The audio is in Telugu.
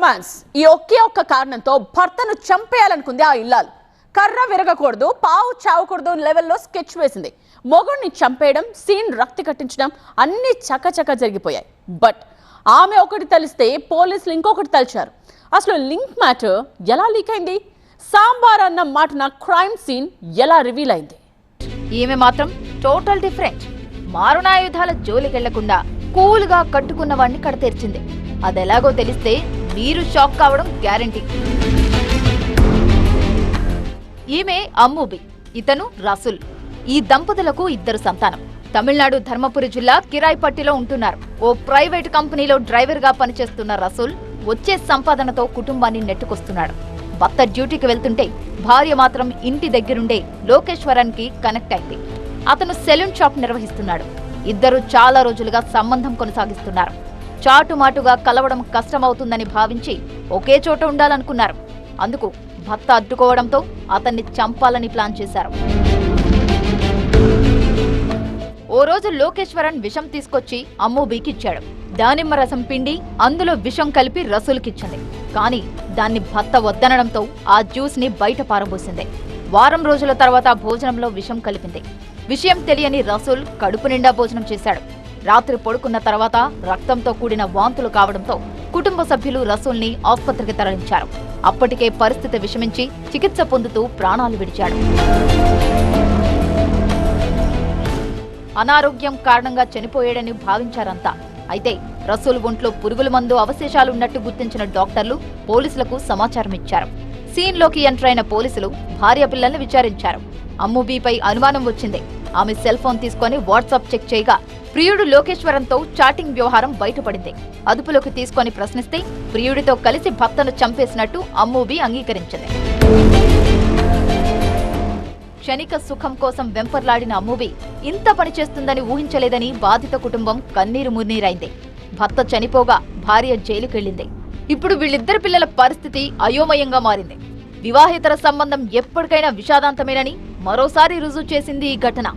రొమాన్స్ ఈ ఒకే ఒక్క కారణంతో భర్తను చంపేయాలనుకుంది ఆ ఇల్లాలు. కర్ర విరగకూడదు పావు చావకూడదు లెవెల్లో స్కెచ్ వేసింది. మొగుడిని చంపేయడం సీన్ రక్తి కట్టించడం అన్ని చకచక జరిగిపోయాయి. బట్ ఆమె ఒకటి తెలిస్తే పోలీసులు ఇంకొకటి తలిచారు. అసలు లింక్ మ్యాటర్ ఎలా లీక్ అయింది? సాంబార్ అన్న మాటన క్రైమ్ సీన్ ఎలా రివీల్ అయింది? ఈమె మాత్రం టోటల్ డిఫరెంట్ మారుణాయుధాల జోలికెళ్ళకుండా కూల్గా కట్టుకున్న వాడిని కడతీర్చింది. అదెలాగో తెలిస్తే మీరు షాక్ కావడం గ్యారంటీ. ఈమె అమ్ముబి ఇతను రసుల్. ఈ దంపతులకు ఇద్దరు సంతానం. తమిళనాడు ధర్మపురి జిల్లా కిరాయిపట్టిలో ఉంటున్నారు. ఓ ప్రైవేట్ కంపెనీలో డ్రైవర్గా పనిచేస్తున్న రసూల్ వచ్చే సంపాదనతో కుటుంబాన్ని నెట్టుకొస్తున్నాడు. భర్త డ్యూటీకి వెళ్తుంటే భార్య మాత్రం ఇంటి దగ్గరుండే లోకేశ్వరానికి కనెక్ట్ అయింది. అతను సెలూన్ షాప్ నిర్వహిస్తున్నాడు. ఇద్దరు చాలా రోజులుగా సంబంధం కొనసాగిస్తున్నారు. చాటుమాటుగా కలవడం కష్టమవుతుందని భావించి ఒకే చోట ఉండాలనుకున్నారు. అందుకు భర్త అడ్డుకోవడంతో అతన్ని చంపాలని ప్లాన్ చేశారు. ఓ రోజు లోకేశ్వరన్ విషం తీసుకొచ్చి అమ్మో బీకిచ్చాడు. దానిమ్మ రసం పిండి అందులో విషం కలిపి రసూలుకిచ్చింది. కానీ దాన్ని భర్త వద్దనడంతో ఆ జ్యూస్ని బయట పారబోసింది. వారం రోజుల తర్వాత భోజనంలో విషం కలిపింది. విషయం తెలియని రసూల్ కడుపు నిండా భోజనం చేశాడు. రాత్రి పడుకున్న తర్వాత రక్తంతో కూడిన వాంతులు కావడంతో కుటుంబ సభ్యులు రసూల్ని ఆసుపత్రికి తరలించారు. అప్పటికే పరిస్థితి విషమించి చికిత్స పొందుతూ ప్రాణాలు విడిచాడు. అనారోగ్యం కారణంగా చనిపోయాడని భావించారంతా. అయితే రసూల్ ఒంట్లో పురుగుల మందు అవశేషాలున్నట్టు గుర్తించిన డాక్టర్లు పోలీసులకు సమాచారం ఇచ్చారు. సీన్లోకి ఎంటర్ అయిన పోలీసులు భార్య పిల్లల్ని విచారించారు. అమ్ముబీపై అనుమానం వచ్చింది. ఆమె సెల్ ఫోన్ తీసుకొని వాట్సాప్ చెక్ చేయగా ప్రియుడు లోకేశ్వరంతో చాటింగ్ వ్యవహారం బయటపడింది. అదుపులోకి తీసుకొని ప్రశ్నిస్తే ప్రియుడితో కలిసి భర్తను చంపేసినట్టు అమ్మూబీ అంగీకరించింది. క్షణిక సుఖం కోసం వెంపర్లాడిన అమ్మూబి ఇంత పని చేస్తుందని ఊహించలేదని బాధిత కుటుంబం కన్నీరు మున్నీరైంది. భర్త చనిపోగా భార్య జైలుకెళ్ళింది. ఇప్పుడు వీళ్ళిద్దరి పిల్లల పరిస్థితి అయోమయంగా మారింది. వివాహేతర సంబంధం ఎప్పటికైనా విషాదాంతమేనని మరోసారి రుజువు చేసింది ఈ ఘటన.